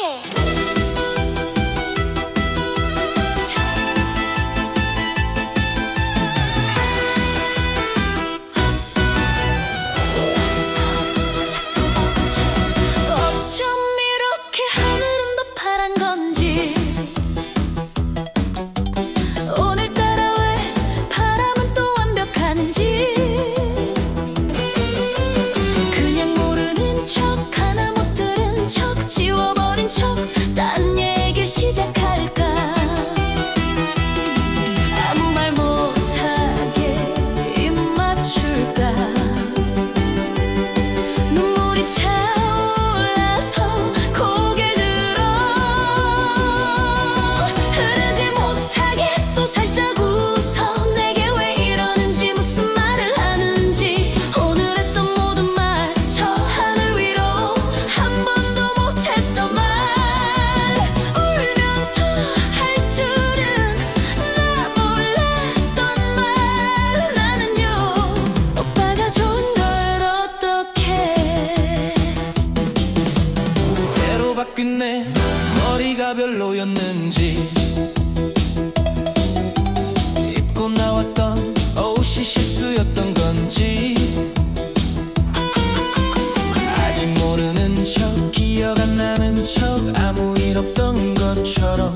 dije. 햇빛 내 머리가 별로였는지. 입고 나왔던 옷이 실수였던 건지. 아직 모르는 척 기억 안 나는 척 아무 일 없던 것처럼.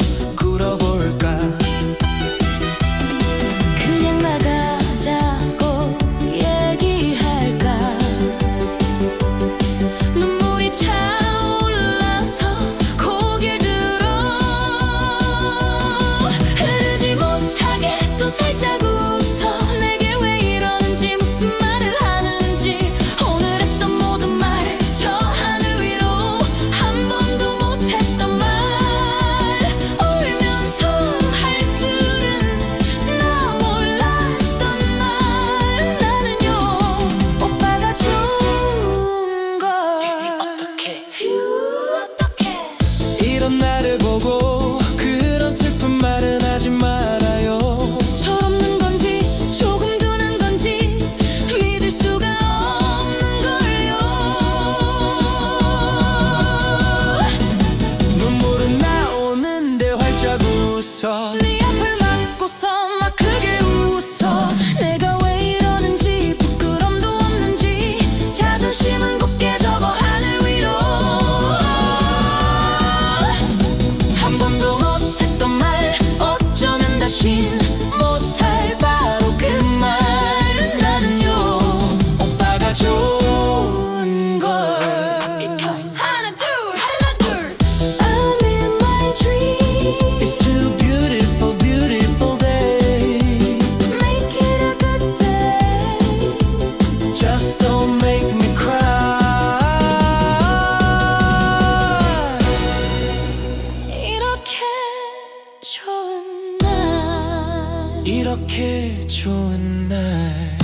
that it 이렇게 좋은 날.